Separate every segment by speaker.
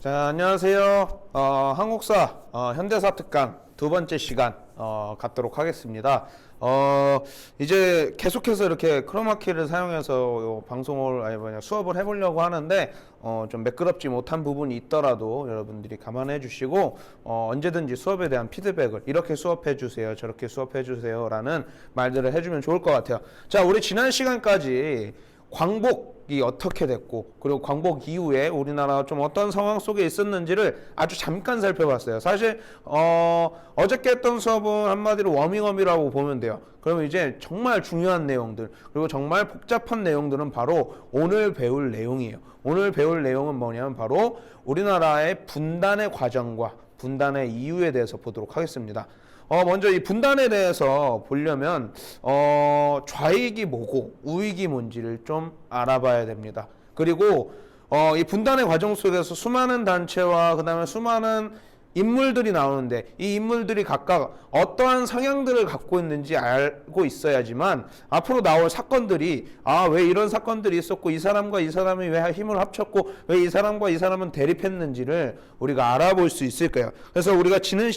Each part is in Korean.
Speaker 1: 자, 안녕하세요. 어, 한국사 어, 현대사 특강 두 번째 시간 어, 갖도록 하겠습니다. 어, 이제 계속해서 이렇게 크로마키를 사용해서 요 방송을 아니 뭐냐 수업을 해보려고 하는데 어, 좀 매끄럽지 못한 부분이 있더라도 여러분들이 감안해 주시고 어, 언제든지 수업에 대한 피드백을 이렇게 수업해 주세요, 저렇게 수업해 주세요라는 말들을 해주면 좋을 것 같아요. 자, 우리 지난 시간까지 광복이 어떻게 됐고 그리고 광복 이후에 우리나라가 좀 어떤 상황 속에 있었는지를 아주 잠깐 살펴봤어요. 사실 어, 어저께 했던 수업은 한마디로 워밍업이라고 보면 돼요. 그러면 이제 정말 중요한 내용들 그리고 정말 복잡한 내용들은 바로 오늘 배울 내용이에요. 오늘 배울 내용은 뭐냐면 바로 우리나라의 분단의 과정과 분단의 이유에 대해서 보도록 하겠습니다. 어, 먼저 이 분단에 대해서 보려면, 어, 좌익이 뭐고 우익이 뭔지를 좀 알아봐야 됩니다. 그리고, 어, 이 분단의 과정 속에서 수많은 단체와 그 다음에 수많은 인물들이 나오는데 이 인물들이 각각 어떠한 성향들을 갖고 있는지 알고 있어야지만 앞으로 나올 사건들이 아 왜 이런 사건들이 있었고 이 사람과 이 사람이 왜 힘을 합쳤고 왜 이 사람과 이 사람은 대립했는지를 우리가 알아볼 수 있을 거예요. 그래서 우리가 지금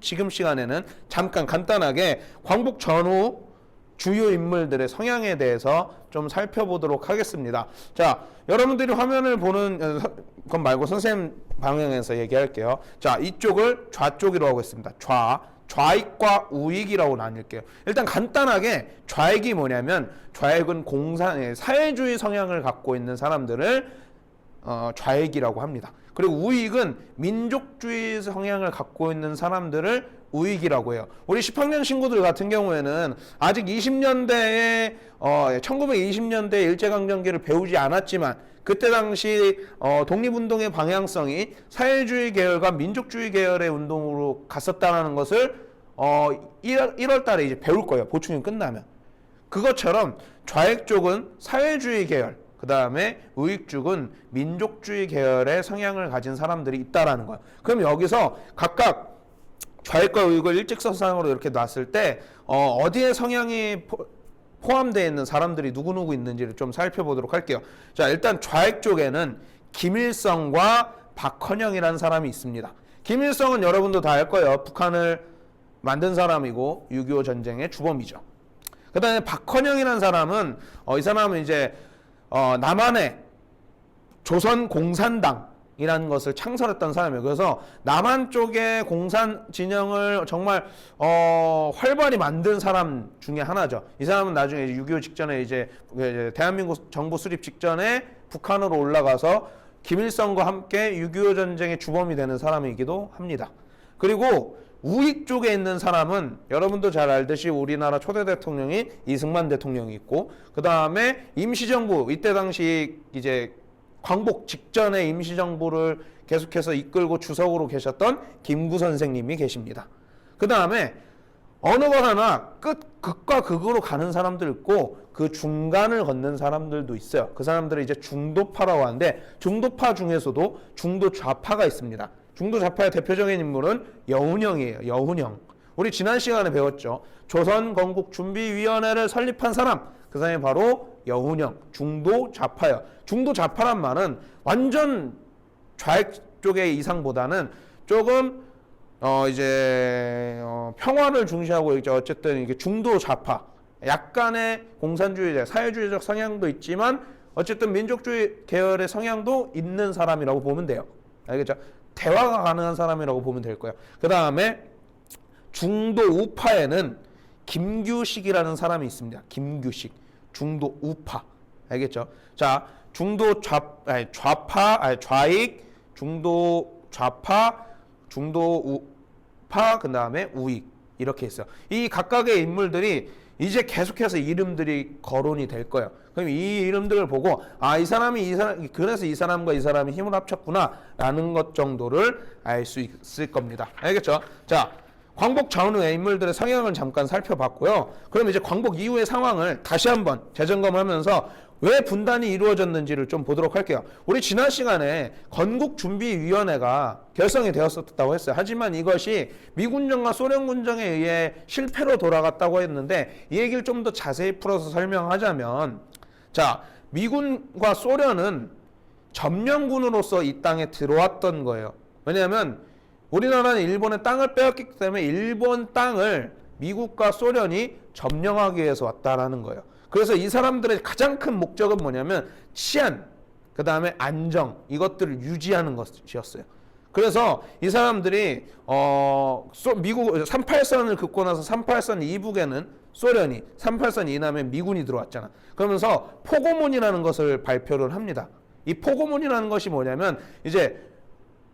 Speaker 1: 지금 시간에는 잠깐 간단하게 광복 전후 주요 인물들의 성향에 대해서 좀 살펴보도록 하겠습니다. 자, 여러분들이 화면을 보는 어, 서- 것 말고 선생님 방향에서 얘기할게요. 자, 이쪽을 좌쪽이라고 하겠습니다. 좌, 좌익과 우익이라고 나뉠게요. 일단 간단하게 좌익이 뭐냐면 좌익은 공산, 예, 사회주의 성향을 갖고 있는 사람들을 어, 좌익이라고 합니다. 그리고 우익은 민족주의 성향을 갖고 있는 사람들을 우익이라고 해요. 우리 10학년 친구들 같은 경우에는 아직 20년대에 어, 1920년대 일제강점기를 배우지 않았지만 그때 당시 어, 독립운동의 방향성이 사회주의 계열과 민족주의 계열의 운동으로 갔었다는 것을 어, 1월, 1월 달에 이제 배울 거예요. 보충이 끝나면. 그것처럼 좌익 쪽은 사회주의 계열, 그 다음에 우익 쪽은 민족주의 계열의 성향을 가진 사람들이 있다라는 거예요. 그럼 여기서 각각 좌익과 우익을 일직선상으로 이렇게 놨을 때 어, 어디에 성향이 포, 포함되어 있는 사람들이 누구누구 있는지를 좀 살펴보도록 할게요. 자, 일단 좌익 쪽에는 김일성과 박헌영이라는 사람이 있습니다. 김일성은 여러분도 다 알 거예요. 북한을 만든 사람이고 6.25 전쟁의 주범이죠. 그 다음에 박헌영이라는 사람은 어, 이 사람은 이제 어, 남한의 조선 공산당이라는 것을 창설했던 사람이에요. 그래서 남한 쪽의 공산 진영을 정말 어, 활발히 만든 사람 중에 하나죠. 이 사람은 나중에 6.25 직전에 이제 이제 대한민국 정부 수립 직전에 북한으로 올라가서 김일성과 함께 6.25 전쟁의 주범이 되는 사람이기도 합니다. 그리고 우익 쪽에 있는 사람은 여러분도 잘 알듯이 우리나라 초대 대통령이 이승만 대통령이 있고 그 다음에 임시정부 이때 당시 이제 광복 직전에 임시정부를 계속해서 이끌고 주석으로 계셨던 김구 선생님이 계십니다. 그 다음에 어느 것 하나 끝 극과 극으로 가는 사람들 있고 그 중간을 걷는 사람들도 있어요. 그 사람들을 이제 중도파라고 하는데 중도파 중에서도 중도 좌파가 있습니다. 중도 좌파의 대표적인 인물은 여운형이에요. 여운형. 우리 지난 시간에 배웠죠. 조선 건국 준비위원회를 설립한 사람. 그 사람이 바로 여운형. 중도 좌파예요. 중도 좌파란 말은 완전 좌익 쪽의 이상보다는 조금 어 이제 어 평화를 중시하고 이제 어쨌든 이게 중도 좌파 약간의 공산주의자 사회주의적 성향도 있지만 어쨌든 민족주의 계열의 성향도 있는 사람이라고 보면 돼요 알겠죠 대화가 가능한 사람이라고 보면 될 거예요 그 다음에 중도 우파에는 김규식이라는 사람이 있습니다. 김규식. 중도 우파. 알겠죠? 자 중도 좌 아니, 좌파 아니, 좌익 중도 좌파 중도 우파 그 다음에 우익. 이렇게 있어요. 이 각각의 인물들이 이제 계속해서 이름들이 거론이 될 거예요. 그럼 이 이름들을 보고 아 이 사람이 이 사람 그래서 이 사람과 이 사람이 힘을 합쳤구나라는 것 정도를 알 수 있을 겁니다. 알겠죠? 자. 광복 전후의 인물들의 성향을 잠깐 살펴봤고요. 그럼 이제 광복 이후의 상황을 다시 한번 재점검하면서 왜 분단이 이루어졌는지를 좀 보도록 할게요. 우리 지난 시간에 건국준비위원회가 결성이 되었었다고 했어요. 하지만 이것이 미군정과 소련군정에 의해 실패로 돌아갔다고 했는데 이 얘기를 좀 더 자세히 풀어서 설명하자면 자 미군과 소련은 점령군으로서 이 땅에 들어왔던 거예요. 왜냐하면 우리나라는 일본의 땅을 빼앗기 때문에 일본 땅을 미국과 소련이 점령하기 위해서 왔다라는 거예요. 그래서 이 사람들의 가장 큰 목적은 뭐냐면 치안, 그 다음에 안정 이것들을 유지하는 것이었어요. 그래서 이 사람들이 어 소, 미국 38선을 긋고 나서 38선 이북에는 소련이 38선 이남에 미군이 들어왔잖아. 그러면서 포고문이라는 것을 발표를 합니다. 이 포고문이라는 것이 뭐냐면 이제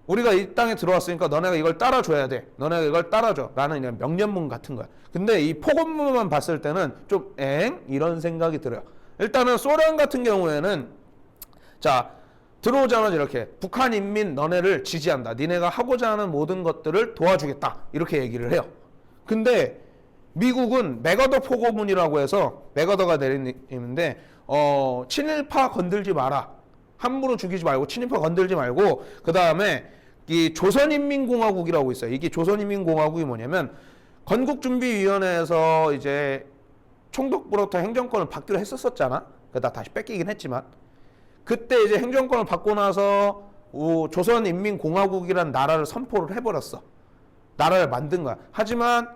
Speaker 1: 우리가 이 땅에 들어왔으니까 너네가 이걸 따라줘야 돼. 너네가 이걸 따라줘. 라는 그냥 명령문 같은 거야. 근데 이 포고문만 봤을 때는 좀 엥? 이런 생각이 들어요. 일단은 소련 같은 경우에는 자 들어오자마자 이렇게 북한 인민 너네를 지지한다. 니네가 하고자 하는 모든 것들을 도와주겠다. 이렇게 얘기를 해요. 근데 미국은 메가더 포고문이라고 해서 메가더가 내리는데 어 친일파 건들지 마라. 함부로 죽이지 말고 친일파 건들지 말고 그 다음에 이 조선인민공화국이라고 있어요. 이게 조선인민공화국이 뭐냐면 건국준비위원회에서 이제 총독부로부터 행정권을 받기로 했었었잖아. 그다 다시 뺏기긴 했지만 그때 이제 행정권을 받고 나서 오, 조선인민공화국이라는 나라를 선포를 해버렸어. 나라를 만든 거야. 하지만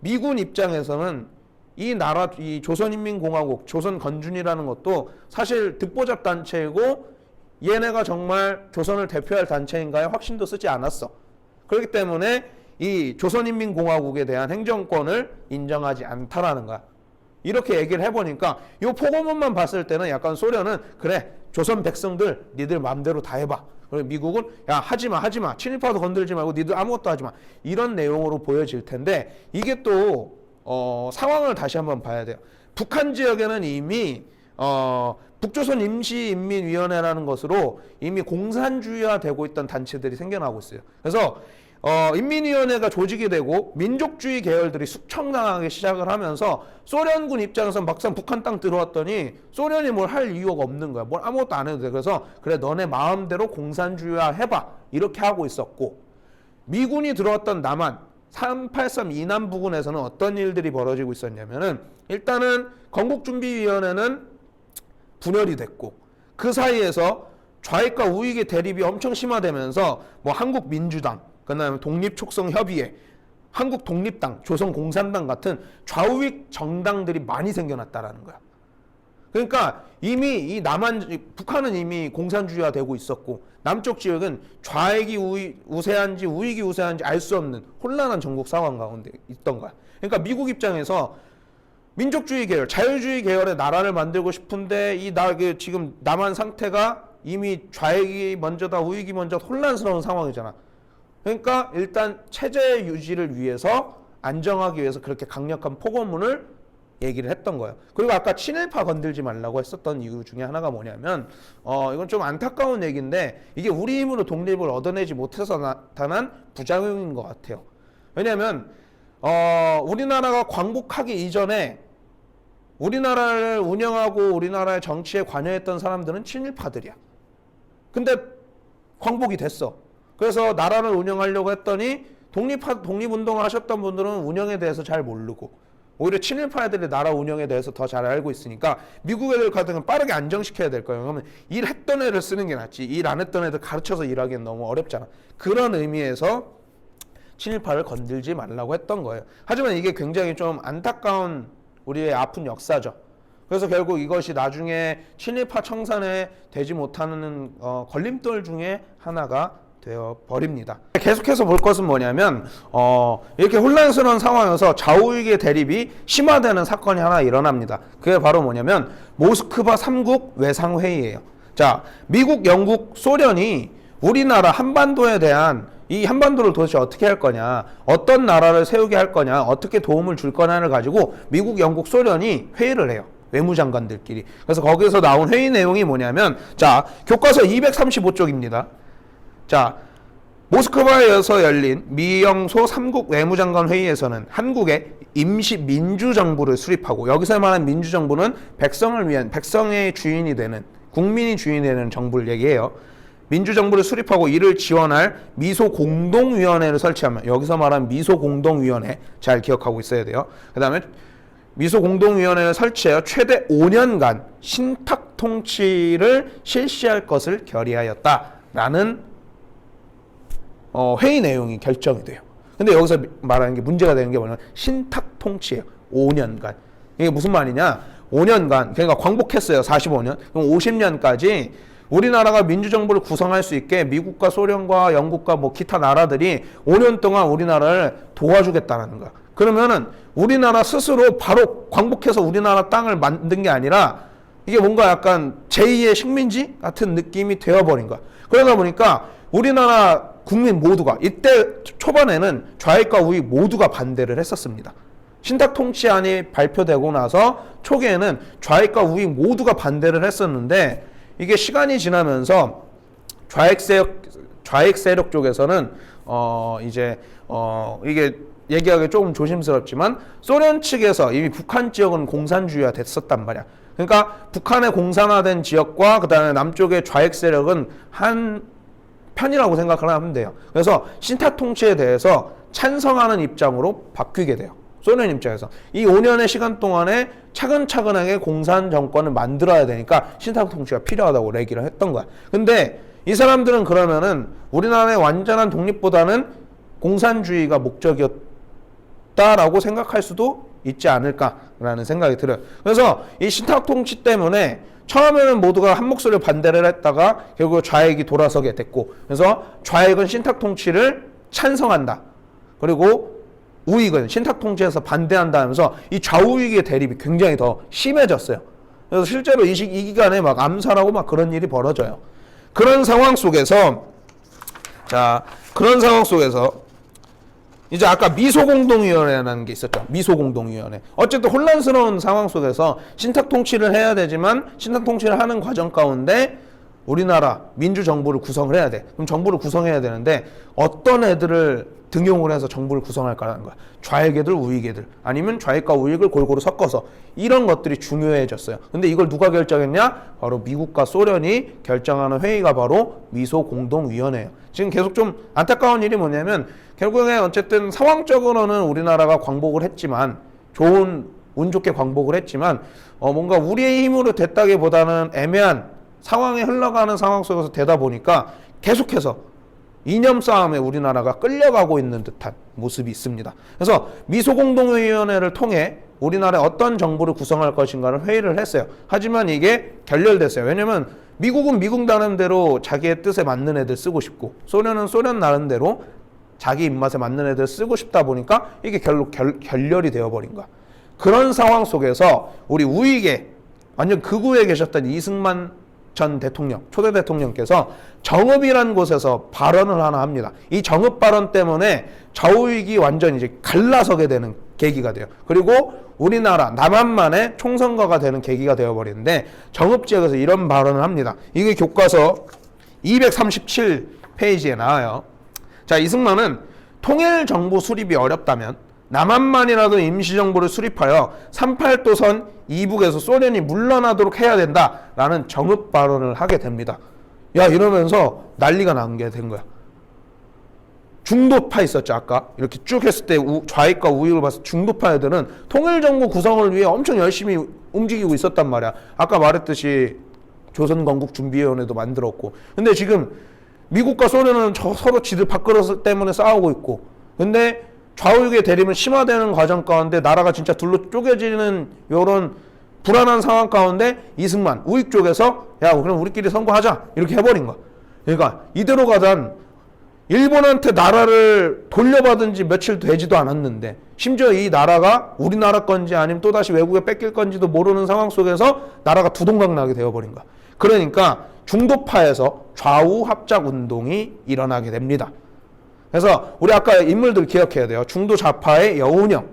Speaker 1: 미군 입장에서는 이 나라, 이 조선인민공화국, 조선 건준이라는 것도 사실 득보잡 단체이고 얘네가 정말 조선을 대표할 단체인가요? 확신도 쓰지 않았어. 그렇기 때문에 이 조선인민공화국에 대한 행정권을 인정하지 않다라는 거야. 이렇게 얘기를 해보니까 이 포고문만 봤을 때는 약간 소련은 그래 조선 백성들 니들 마음대로 다 해봐. 그리고 미국은 야 하지마 하지마 친일파도 건들지 말고 니들 아무것도 하지마 이런 내용으로 보여질 텐데 이게 또 어, 상황을 다시 한번 봐야 돼요. 북한 지역에는 이미 어, 북조선 임시인민위원회라는 것으로 이미 공산주의화되고 있던 단체들이 생겨나고 있어요. 그래서 어, 인민위원회가 조직이 되고 민족주의 계열들이 숙청당하기 시작을 하면서 소련군 입장에서 막상 북한 땅 들어왔더니 소련이 뭘 할 이유가 없는 거야. 뭘 아무것도 안 해도 돼. 그래서 그래 너네 마음대로 공산주의화 해봐 이렇게 하고 있었고 미군이 들어왔던 남한 383 이남 부근에서는 어떤 일들이 벌어지고 있었냐면은 일단은 건국준비위원회는 분열이 됐고 그 사이에서 좌익과 우익의 대립이 엄청 심화되면서 뭐 한국민주당 그다음에 독립촉성협의회 한국 독립당, 조선공산당 같은 좌우익 정당들이 많이 생겨났다라는 거야. 그러니까 이미 이 남한 북한은 이미 공산주의화 되고 있었고 남쪽 지역은 좌익이 우위, 우세한지 우익이 우세한지 알 수 없는 혼란한 전국 상황 가운데 있던 거야. 그러니까 미국 입장에서 민족주의 계열, 자유주의 계열의 나라를 만들고 싶은데 이 나 그 지금 남한 상태가 이미 좌익이 먼저다 우익이 먼저 혼란스러운 상황이잖아. 그러니까 일단 체제 유지를 위해서 안정하기 위해서 그렇게 강력한 포고문을 얘기를 했던 거예요. 그리고 아까 친일파 건들지 말라고 했었던 이유 중에 하나가 뭐냐면 어 이건 좀 안타까운 얘기인데 이게 우리 힘으로 독립을 얻어내지 못해서 나타난 부작용인 것 같아요. 왜냐하면 어 우리나라가 광복하기 이전에 우리나라를 운영하고 우리나라의 정치에 관여했던 사람들은 친일파들이야. 근데 광복이 됐어. 그래서 나라를 운영하려고 했더니 독립파 독립운동을 하셨던 분들은 운영에 대해서 잘 모르고 오히려 친일파 애들이 나라 운영에 대해서 더 잘 알고 있으니까 미국 애들 같은 경우는 빠르게 안정시켜야 될 거예요. 그러면 일했던 애를 쓰는 게 낫지. 일 안 했던 애들 가르쳐서 일하기엔 너무 어렵잖아. 그런 의미에서 친일파를 건들지 말라고 했던 거예요. 하지만 이게 굉장히 좀 안타까운 우리의 아픈 역사죠. 그래서 결국 이것이 나중에 친일파 청산에 되지 못하는 어, 걸림돌 중에 하나가 되어 버립니다. 계속해서 볼 것은 뭐냐면 어, 이렇게 혼란스러운 상황에서 좌우익의 대립이 심화되는 사건이 하나 일어납니다. 그게 바로 뭐냐면 모스크바 3국 외상 회의예요. 자, 미국, 영국, 소련이 우리나라 한반도에 대한 이 한반도를 도대체 어떻게 할 거냐, 어떤 나라를 세우게 할 거냐, 어떻게 도움을 줄 거냐를 가지고 미국, 영국, 소련이 회의를 해요. 외무장관들끼리. 그래서 거기서 나온 회의 내용이 뭐냐면, 자, 교과서 235쪽입니다. 자, 모스크바에서 열린 미영소 3국 외무장관 회의에서는 한국의 임시 민주정부를 수립하고 여기서 말한 민주정부는 백성을 위한 백성의 주인이 되는 국민이 주인이 되는 정부를 얘기해요. 민주정부를 수립하고 이를 지원할 미소 공동위원회를 설치하면 여기서 말한 미소 공동위원회 잘 기억하고 있어야 돼요. 그 다음에 미소 공동위원회를 설치하여 최대 5년간 신탁 통치를 실시할 것을 결의하였다라는 어, 회의 내용이 결정이 돼요. 근데 여기서 말하는 게 문제가 되는 게 뭐냐면 신탁 통치예요. 5년간. 이게 무슨 말이냐? 5년간 그러니까 광복했어요. 45년. 그럼 50년까지 우리나라가 민주정부를 구성할 수 있게 미국과 소련과 영국과 뭐 기타 나라들이 5년 동안 우리나라를 도와주겠다는 거야. 그러면은 우리나라 스스로 바로 광복해서 우리나라 땅을 만든 게 아니라 이게 뭔가 약간 제2의 식민지 같은 느낌이 되어버린 거야. 그러다 보니까 우리나라 국민 모두가 이때 초반에는 좌익과 우익 모두가 반대를 했었습니다. 신탁 통치안이 발표되고 나서 초기에는 좌익과 우익 모두가 반대를 했었는데 이게 시간이 지나면서 좌익 세력 좌익 세력 쪽에서는 어 이제 어 이게 얘기하기 조금 조심스럽지만 소련 측에서 이미 북한 지역은 공산주의화 됐었단 말이야. 그러니까 북한의 공산화된 지역과 그다음에 남쪽의 좌익 세력은 한 편이라고 생각을 하면 돼요. 그래서 신타 통치에 대해서 찬성하는 입장으로 바뀌게 돼요. 소련 입장에서 이 5년의 시간 동안에 차근차근하게 공산 정권을 만들어야 되니까 신타 통치가 필요하다고 얘기를 했던 거야. 근데 이 사람들은 그러면은 우리나라의 완전한 독립보다는 공산주의가 목적이었다라고 생각할 수도 있지 않을까라는 생각이 들어요. 그래서 이 신탁 통치 때문에 처음에는 모두가 한 목소리로 반대를 했다가 결국 좌익이 돌아서게 됐고 그래서 좌익은 신탁 통치를 찬성한다. 그리고 우익은 신탁 통치에서 반대한다 하면서 이 좌우익의 대립이 굉장히 더 심해졌어요. 그래서 실제로 이, 시, 이 기간에 막 암살하고 막 그런 일이 벌어져요. 그런 상황 속에서 자 그런 상황 속에서 이제 아까 미소공동위원회라는 게 있었죠. 미소공동위원회. 어쨌든 혼란스러운 상황 속에서 신탁 통치를 해야 되지만 신탁 통치를 하는 과정 가운데 우리나라 민주 정부를 구성을 해야 돼. 그럼 정부를 구성해야 되는데 어떤 애들을 등용을 해서 정부를 구성할까라는 거야. 좌익애들, 우익애들. 아니면 좌익과 우익을 골고루 섞어서 이런 것들이 중요해졌어요. 근데 이걸 누가 결정했냐? 바로 미국과 소련이 결정하는 회의가 바로 미소 공동위원회예요. 지금 계속 좀 안타까운 일이 뭐냐면 결국에 어쨌든 상황적으로는 우리나라가 광복을 했지만 좋은 운 좋게 광복을 했지만 어 뭔가 우리의 힘으로 됐다기보다는 애매한 상황이 흘러가는 상황 속에서 되다 보니까 계속해서 이념 싸움에 우리나라가 끌려가고 있는 듯한 모습이 있습니다. 그래서 미소공동위원회를 통해 우리나라에 어떤 정부를 구성할 것인가를 회의를 했어요. 하지만 이게 결렬됐어요. 왜냐면 미국은 미국 나름대로 자기의 뜻에 맞는 애들 쓰고 싶고 소련은 소련 나름대로 자기 입맛에 맞는 애들 쓰고 싶다 보니까 이게 결국 결, 결렬이 되어버린 거야. 그런 상황 속에서 우리 우익에 완전 극우에 계셨던 이승만 전 대통령, 초대 대통령께서 정읍이라는 곳에서 발언을 하나 합니다. 이 정읍 발언 때문에 좌우익이 완전 이제 갈라서게 되는 계기가 돼요. 그리고 우리나라 남한만의 총선거가 되는 계기가 되어버리는데 정읍 지역에서 이런 발언을 합니다. 이게 교과서 237 페이지에 나와요. 자, 이승만은 통일 정부 수립이 어렵다면 남한만이라도 임시정부를 수립하여 38도선 이북에서 소련이 물러나도록 해야 된다라는 정읍 발언을 하게 됩니다. 야 이러면서 난리가 난 게 된 거야. 중도파 있었죠 아까 이렇게 쭉 했을 때 우, 좌익과 우익을 때 중도파 애들은 통일정부 구성을 위해 엄청 열심히 움직이고 있었단 말이야. 아까 말했듯이 조선건국준비위원회도 만들었고 근데 지금 미국과 소련은 저 서로 지들 밥그릇 때문에 싸우고 있고 근데 좌우익의 대립은 심화되는 과정 가운데 나라가 진짜 둘로 쪼개지는 이런 불안한 상황 가운데 이승만 우익 쪽에서 야 그럼 우리끼리 선거하자 이렇게 해버린 거야. 그러니까 이대로 가단 일본한테 나라를 돌려받은 지 며칠 되지도 않았는데 심지어 이 나라가 우리나라 건지 아니면 또다시 외국에 뺏길 건지도 모르는 상황 속에서 나라가 두동강 나게 되어버린 거야. 그러니까 중도파에서 좌우 합작 운동이 일어나게 됩니다. 그래서 우리 아까 인물들 기억해야 돼요. 중도 좌파의 여운형,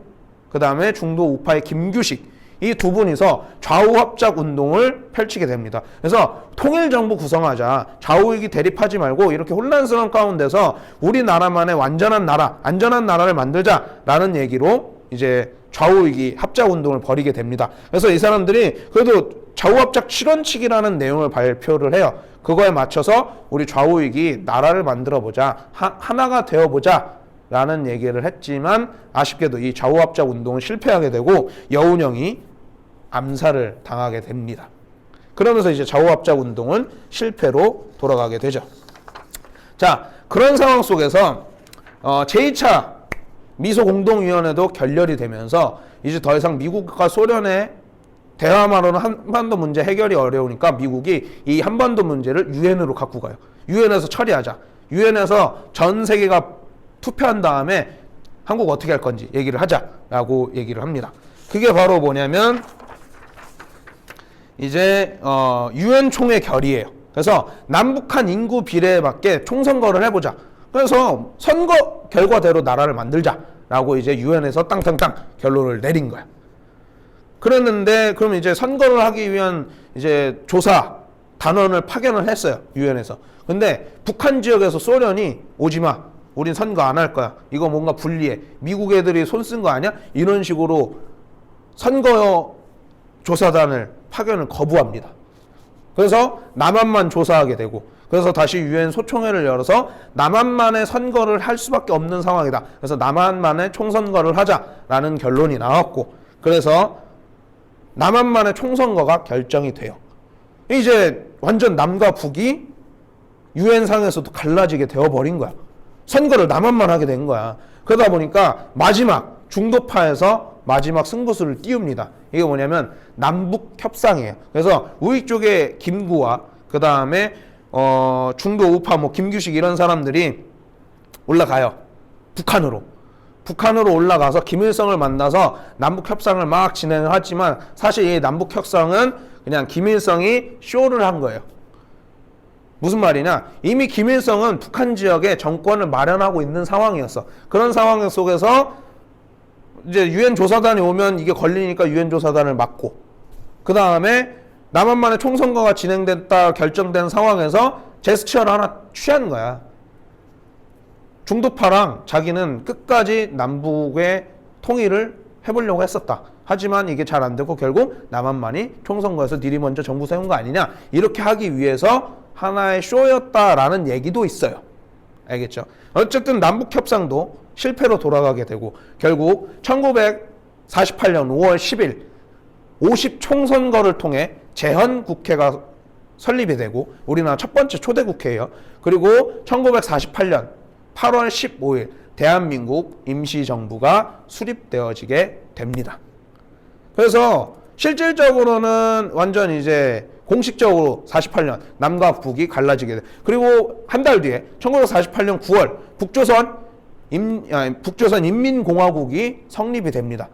Speaker 1: 그 다음에 중도 우파의 김규식 이 두 분이서 좌우 합작 운동을 펼치게 됩니다. 그래서 통일 정부 구성하자 좌우익이 대립하지 말고 이렇게 혼란스러운 가운데서 우리나라만의 완전한 나라, 안전한 나라를 만들자라는 얘기로 이제 좌우익이 합작 운동을 벌이게 됩니다. 그래서 이 사람들이 그래도 좌우합작 실현칙이라는 내용을 발표를 해요. 그거에 맞춰서 우리 좌우익이 나라를 만들어 보자, 하나가 되어 보자. 라는 얘기를 했지만 아쉽게도 이 좌우합작 운동은 실패하게 되고 여운형이 암살을 당하게 됩니다. 그러면서 이제 좌우압작 운동은 실패로 돌아가게 되죠. 자, 그런 상황 속에서 어, 제2차 미소 공동위원회도 결렬이 되면서 이제 더 이상 미국과 소련의 대화만으로는 한반도 문제 해결이 어려우니까 미국이 이 한반도 문제를 유엔으로 갖고 가요. 유엔에서 처리하자. 유엔에서 전 세계가 투표한 다음에 한국 어떻게 할 건지 얘기를 하자라고 얘기를 합니다. 그게 바로 뭐냐면 이제 어, 유엔 총회 결의예요. 그래서 남북한 인구 비례에 맞게 총선거를 해보자. 그래서 선거 결과대로 나라를 만들자라고 이제 유엔에서 땅땅땅 결론을 내린 거야. 그랬는데 그럼 이제 선거를 하기 위한 이제 조사 단원을 파견을 했어요 유엔에서. 근데 북한 지역에서 소련이 오지 마. 우린 선거 안 할 거야. 이거 뭔가 불리해. 미국 애들이 손 쓴 거 아니야? 이런 식으로 선거 조사단을 파견을 거부합니다. 그래서 남한만 조사하게 되고 그래서 다시 유엔 소총회를 열어서 남한만의 선거를 할 수밖에 없는 상황이다. 그래서 남한만의 총선거를 하자라는 결론이 나왔고 그래서 남한만의 총선거가 결정이 돼요. 이제 완전 남과 북이 유엔 상에서도 갈라지게 되어버린 거야. 선거를 남한만 하게 된 거야. 그러다 보니까 마지막 중도파에서 마지막 승부수를 띄웁니다. 이게 뭐냐면 남북 협상이에요. 그래서 우익 쪽에 김구와 그 다음에 어 중도 우파 뭐 김규식 이런 사람들이 올라가요. 북한으로. 북한으로 올라가서 김일성을 만나서 남북 협상을 막 진행을 하지만 사실 이 남북 협상은 그냥 김일성이 쇼를 한 거예요. 무슨 말이냐? 이미 김일성은 북한 지역에 정권을 마련하고 있는 상황이었어. 그런 상황 속에서 이제 유엔 조사단이 오면 이게 걸리니까 유엔 조사단을 막고 그 다음에 남한만의 총선거가 진행됐다 결정된 상황에서 제스처를 하나 취한 거야. 중도파랑 자기는 끝까지 남북의 통일을 해보려고 했었다. 하지만 이게 잘 안 되고 결국 남한만이 총선거에서 니리 먼저 정부 세운 거 아니냐 이렇게 하기 위해서 하나의 쇼였다라는 얘기도 있어요. 알겠죠? 어쨌든 남북 협상도 실패로 돌아가게 되고 결국 1948년 5월 10일 50 총선거를 통해 재헌 국회가 설립이 되고 우리나라 첫 번째 초대 국회예요. 그리고 1948년 8월 15일 대한민국 임시정부가 수립되어지게 됩니다. 그래서 실질적으로는 완전 이제 공식적으로 48년 남과 북이 갈라지게 돼. 그리고 한 달 뒤에 1948년 9월 북조선 임, 아니, 북조선 인민공화국이 성립이 됩니다.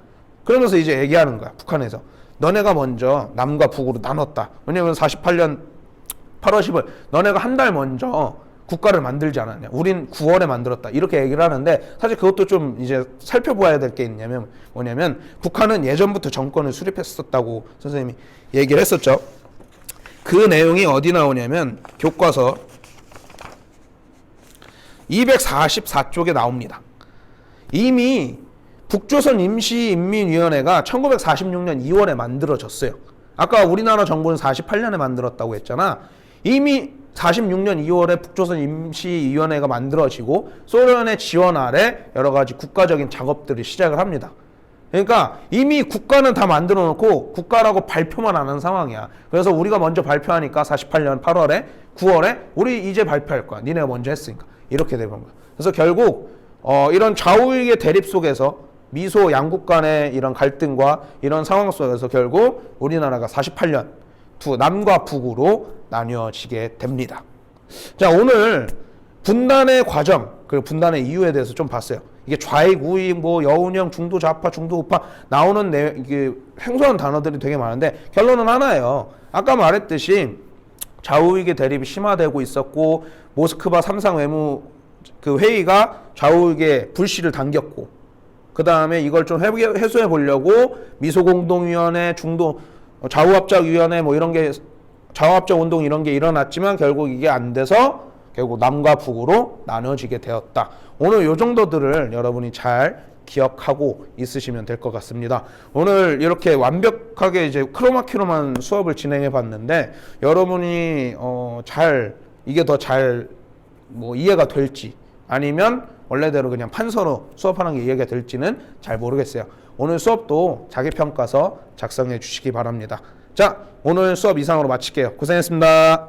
Speaker 1: 그러면서 이제 얘기하는 거야 북한에서 너네가 먼저 남과 북으로 나눴다. 왜냐면 48년 8월 10일 너네가 한 달 먼저 국가를 만들지 않았냐. 우린 9월에 만들었다. 이렇게 얘기를 하는데 사실 그것도 좀 이제 살펴봐야 될 게 있냐면 뭐냐면 북한은 예전부터 정권을 수립했었다고 선생님이 얘기를 했었죠. 그 내용이 어디 나오냐면 교과서 244쪽에 나옵니다. 이미 북조선 임시인민위원회가 1946년 2월에 만들어졌어요. 아까 우리나라 정부는 48년에 만들었다고 했잖아. 이미 46년 2월에 북조선 임시위원회가 만들어지고 소련의 지원 아래 여러 가지 국가적인 작업들을 시작을 합니다. 그러니까 이미 국가는 다 만들어 놓고 국가라고 발표만 하는 상황이야. 그래서 우리가 먼저 발표하니까 48년 8월에 9월에 우리 이제 발표할 거야. 니네가 먼저 했으니까. 이렇게 되는 거야. 그래서 결국 어, 이런 좌우익의 대립 속에서 미소 양국 간의 이런 갈등과 이런 상황 속에서 결국 우리나라가 48년 두 남과 북으로 나뉘어지게 됩니다. 자, 오늘 분단의 과정, 그리고 분단의 이유에 대해서 좀 봤어요. 이게 좌익, 우익, 뭐 여운형, 중도 좌파, 중도 우파 나오는 내 이게 생소한 단어들이 되게 많은데 결론은 하나예요. 아까 말했듯이 좌우익의 대립이 심화되고 있었고 모스크바 삼상 외무 그 회의가 좌우익의 불씨를 당겼고 그 다음에 이걸 좀 해소해 보려고 미소공동위원회, 중도 좌우합작위원회 뭐 이런 게 좌우합작 운동 이런 게 일어났지만 결국 이게 안 돼서 결국 남과 북으로 나눠지게 되었다. 오늘 요 정도들을 여러분이 잘 기억하고 있으시면 될 것 같습니다. 오늘 이렇게 완벽하게 이제 크로마키로만 수업을 진행해 봤는데 여러분이 어, 잘 이게 더 잘 뭐 이해가 될지 아니면 원래대로 그냥 판서로 수업하는 게 이해가 될지는 잘 모르겠어요. 오늘 수업도 자기평가서 작성해 주시기 바랍니다. 자, 오늘 수업 이상으로 마칠게요. 고생했습니다.